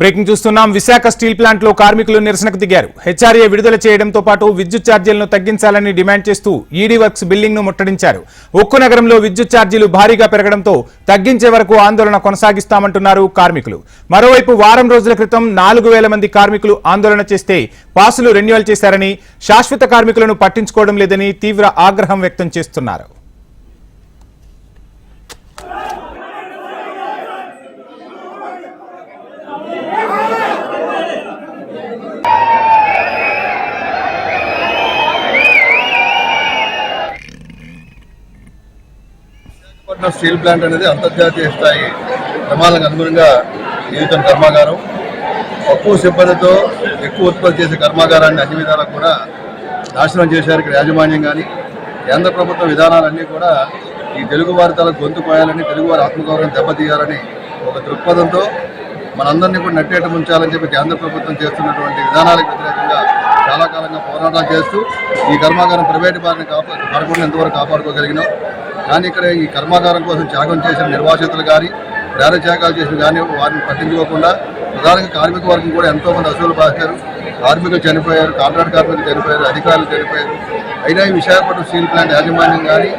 Breaking చూస్తున్నాం. Visakha steel ప్లాంట్లో కార్మికులు నిరసనకు దిగారు. హెచ్ఆర్ఏ విడుదల చేయడంతో పాటు విద్యుత్ ఛార్జీలను తగ్గించాలని డిమాండ్ చేస్తూ ఈడీ వర్క్స్ బిల్డింగ్ను ముట్టడించారు. ఉక్కు నగరంలో విద్యుత్ ఛార్జీలు భారీగా పెరగడంతో తగ్గించే వరకు ఆందోళన కొనసాగిస్తామంటున్నారు కార్మికులు. మరోవైపు వారం రోజుల క్రితం నాలుగు వేల మంది కార్మికులు ఆందోళన చేస్తే పాసులు రెన్యువల్ చేశారని శాశ్వత కార్మికులను పట్టించుకోవడం లేదని తీవ్ర ఆగ్రహం వ్యక్తం చేస్తున్నారు. విశాఖపట్నం స్టీల్ ప్లాంట్ అనేది అంతర్జాతీయ స్థాయి ప్రమాణాలకు అనుగుణంగా నియోజన కర్మాగారం. తక్కువ సిబ్బందితో ఎక్కువ ఉత్పత్తి చేసే కర్మాగారాన్ని అన్ని విధాలకు కూడా నాశనం చేశారు ఇక్కడ యాజమాన్యం కానీ కేంద్ర ప్రభుత్వ విధానాలన్నీ కూడా ఈ తెలుగువారి తల గొంతు కోయాలని ఆత్మగౌరవం దెబ్బతీయాలని ఒక దృక్పథంతో మనందరినీ కూడా నట్టేట ముంచాలని చెప్పి కేంద్ర ప్రభుత్వం చేస్తున్నటువంటి విధానాలకు వ్యతిరేకంగా చాలా కాలంగా పోరాటాలు చేస్తూ ఈ కర్మాగారం ప్రైవేటు బారిని కాపా పడకుండా ఎంతవరకు కాపాడుకోగలిగినాం. కానీ ఇక్కడ ఈ కర్మాగారం కోసం త్యాగం చేసిన నిర్వాసితులు కానీ త్యాగాలు చేసిన కానీ వారిని పట్టించుకోకుండా ప్రధానంగా కార్మిక వర్గం కూడా ఎంతో మంది అసూలు బాశారు కార్మికులు చనిపోయారు కాంట్రాక్ట్ కార్మికులు చనిపోయారు అధికారులు చనిపోయారు. అయినా ఈ విశాఖపట్నం స్టీల్ ప్లాంట్ యాజమాన్యం కానీ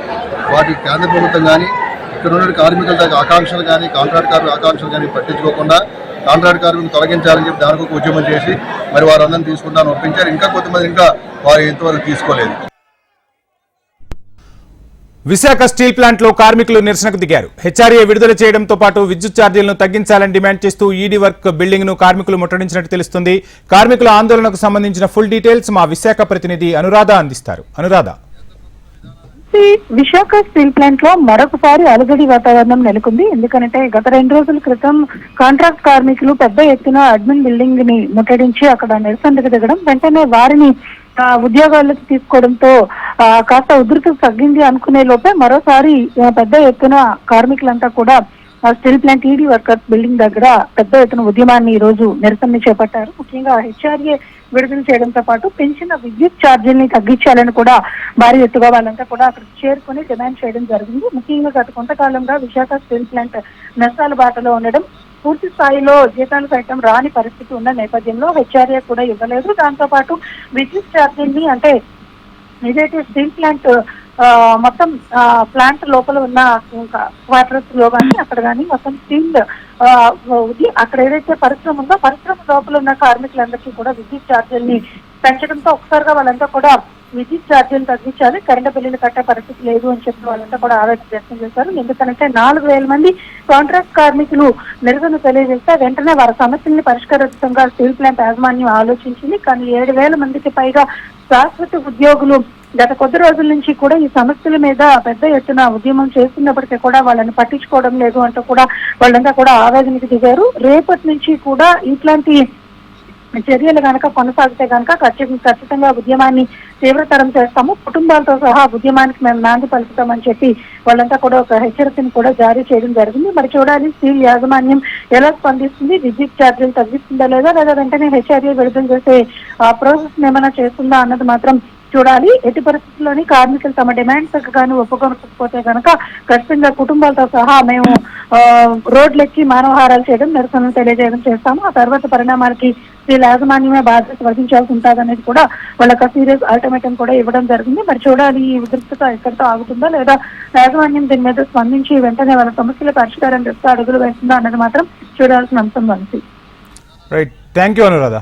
వాటి కేంద్ర ప్రభుత్వం కానీ ఇక్కడ ఉన్న కార్మికుల దగ్గర ఆకాంక్షలు కానీ కాంట్రాక్ట్ కార్మిక ఆకాంక్షలు కానీ పట్టించుకోకుండా కాంట్రాక్ట్ కార్మికులు తొలగించాలని చెప్పి దానికి ఒక ఉద్యమం చేసి మరి వారందరినీ తీసుకుంటాను ఒప్పించారు. ఇంకా కొంతమంది ఇంకా వారు ఇంతవరకు తీసుకోలేదు. విశాఖ స్టీల్ ప్లాంట్లో కార్మికులు నిరసనకు దిగారు. హెచ్ఆర్ఏ విడుదల చేయడంతో పాటు విద్యుత్ ఛార్జీలను తగ్గించాలని డిమాండ్ చేస్తూ ఈడీ వర్క్ బిల్డింగ్ను కార్మికులు ముట్టడించినట్టు తెలుస్తుంది. కార్మికుల ఆందోళనకు సంబంధించిన ఫుల్ డీటెయిల్స్ మా విశాఖ ప్రతినిధి అనురాధ అందిస్తారు. అనురాధ. విశాఖ స్టీల్ ప్లాంట్లో మరొకసారి అలజడి వాతావరణం నెలకొంది. ఎందుకంటే గత రెండు రోజుల క్రితం కాంట్రాక్ట్ కార్మికులు పెద్ద ఎత్తున అడ్మిన్ బిల్డింగ్ని ముట్టడించి అక్కడ నిరసనకు దిగడం వెంటనే వారిని ఉద్యోగాల్లోకి తీసుకోవడంతో ఆ, కాస్త ఉధృతి తగ్గింది అనుకునే లోపే మరోసారి పెద్ద ఎత్తున కార్మికులంతా కూడా ఆ, steel plant ED workers building దగ్గర పెద్ద ఎత్తున ఉద్యమాన్ని ఈ రోజు నిరసన చేపట్టారు. ముఖ్యంగా హెచ్ఆర్ఏ విడుదల చేయడంతో పాటు పెంచిన విద్యుత్ ఛార్జీల్ని తగ్గించాలని కూడా భారీ ఎత్తుగా వాళ్ళంతా కూడా అక్కడికి చేరుకుని డిమాండ్ చేయడం జరిగింది. ముఖ్యంగా గత కొంతకాలంగా విశాఖ స్టీల్ ప్లాంట్ నష్టాల బాటలో ఉండడం పూర్తి స్థాయిలో జీతాలు సైతం రాని పరిస్థితి ఉన్న నేపథ్యంలో హెచ్ఆర్ఏ కూడా ఇవ్వలేదు. దాంతో పాటు విద్యుత్ ఛార్జీల్ని అంటే ఏదైతే స్టీల్ ప్లాంట్ మొత్తం ప్లాంట్ లోపల ఉన్న క్వార్టర్స్లో కానీ అక్కడ కానీ మొత్తం స్టీల్ ఆ, అక్కడ ఏదైతే పరిశ్రమ ఉందో పరిశ్రమ లోపల ఉన్న కార్మికులందరికీ కూడా విద్యుత్ ఛార్జీల్ని పెంచడంతో ఒకసారిగా వాళ్ళంతా కూడా విద్యుత్ ఛార్జీలు తగ్గించాలి. కరెంటు బిల్లులు కట్టే పరిస్థితి లేదు అని చెప్పి వాళ్ళంతా కూడా ఆవేదన వ్యక్తం చేశారు. ఎందుకంటే నాలుగు వేల మంది కాంట్రాక్ట్ కార్మికులు నిరసన తెలియజేస్తే వెంటనే వారి సమస్యల్ని పరిష్కరించడంగా స్టీల్ ప్లాంట్ యాజమాన్యం ఆలోచించింది. కానీ ఏడు వేల మందికి పైగా శాశ్వత ఉద్యోగులు గత కొద్ది రోజుల నుంచి కూడా ఈ సమస్యల మీద పెద్ద ఎత్తున ఉద్యమం చేస్తున్నప్పటికీ కూడా వాళ్ళని పట్టించుకోవడం లేదు అంటూ కూడా వాళ్ళంతా కూడా ఆవేదనకి దిగారు. రేపటి నుంచి కూడా ఇట్లాంటి చర్యలు కనుక కొనసాగితే కనుక ఖచ్చితంగా ఖచ్చితంగా ఉద్యమాన్ని తీవ్రతరం చేస్తాము. కుటుంబాలతో సహా ఉద్యమానికి మేము నాంది పలుకుతామని చెప్పి వాళ్ళంతా కూడా ఒక హెచ్చరికను కూడా జారీ చేయడం జరిగింది. మరి చూడాలి స్టీల్ యాజమాన్యం ఎలా స్పందిస్తుంది? విద్యుత్ ఛార్జీలు తగ్గిస్తుందా లేదా? లేదా వెంటనే హెచ్ఆర్ఏ విడుదల చేసే ప్రాసెస్ ఏమైనా చేస్తుందా అన్నది మాత్రం చూడాలి. ఎట్టి పరిస్థితుల్లోని కార్మికులు తమ డిమాండ్స్ గాను ఒప్పుకోకపోతే కనుక ఖచ్చితంగా కుటుంబాలతో సహా మేము రోడ్లెక్కి మానవహారాలు చేయడం నిరసనలు తెలియజేయడం చేస్తాము. ఆ తర్వాత పరిణామాలకి వీళ్ళ యాజమాన్యమే బాధ్యత వహించాల్సి ఉంటుందనేది కూడా వాళ్ళకి సీరియస్ అల్టిమేటం కూడా ఇవ్వడం జరిగింది. మరి చూడాలి ఈ ఉధృతత ఎక్కడితో ఆగుతుందా లేదా యాజమాన్యం దీని మీద స్పందించి వెంటనే వాళ్ళ సమస్యల పరిష్కారం చేస్తే అడుగులు వేస్తుందా అన్నది మాత్రం చూడాల్సిన అంశం Vamsi right thank you Anuradha